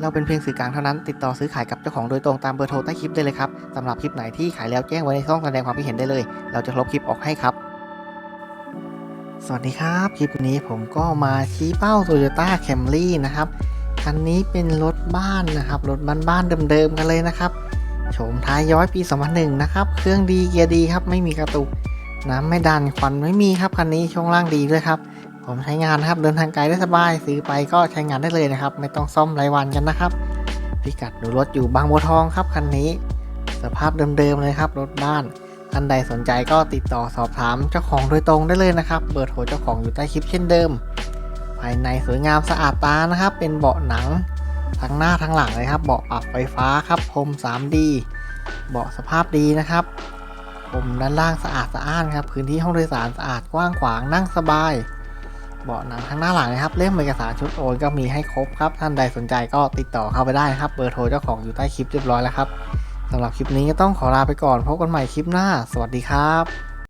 เราเป็นเพียงสื่อกลางเท่านั้น ติดต่อซื้อขายกับเจ้าของโดยตรงตามเบอร์โทรใต้คลิปได้เลยครับสำหรับคลิปไหนที่ขายแล้วแจ้งไว้ในช่องแสดงความคิดเห็นได้เลย เราจะลบคลิปออกให้ครับ สวัสดีครับ คลิปนี้ผมก็มาชี้เป้า Toyota Camry นะครับ คันนี้เป็นรถบ้านนะครับ รถบ้านๆเดิมๆกันเลยนะครับ โฉมท้ายย้อยปี 2001 นะครับ เครื่องดีเกียร์ดีครับ ไม่มีกระตุก น้ำไม่ดันควันไม่มีครับคันนี้ช่วงล่างดีด้วยครับ ผมใช้งานนะครับเดินทางไกลได้สบายซื้อไปก็ใช้งานได้เลยนะครับ ไม่ต้องซ่อมรายวันกันนะครับ พิกัดดูรถอยู่บางบัวทองครับคันนี้ สภาพเดิมๆเลยครับรถบ้านท่านใดสนใจก็ติดต่อสอบถามเจ้าของโดยตรงได้เลยนะครับ เบอร์โทรเจ้าของอยู่ใต้คลิปเช่นเดิม ภายในสวยงามสะอาดตานะครับ เป็นเบาะหนังทั้งหน้าทั้งหลังเลยครับ เบาะปรับไฟฟ้าครับพรม 3D เบาะสภาพดีนะครับพรมด้านล่างสะอาดสะอ้านครับ พื้นที่ห้องโดยสารสะอาดกว้างขวางนั่งสบาย เบาะหนังทั้งหน้าหลังนะครับเล่มเอกสารชุดโอนก็มีให้ครบครับท่านใดสนใจก็ติดต่อเข้าไปได้นะครับเบอร์โทรเจ้าของอยู่ใต้คลิปเรียบร้อยแล้วครับสำหรับคลิปนี้ก็ต้องขอลาไปก่อนพบกันใหม่คลิปหน้า สวัสดีครับ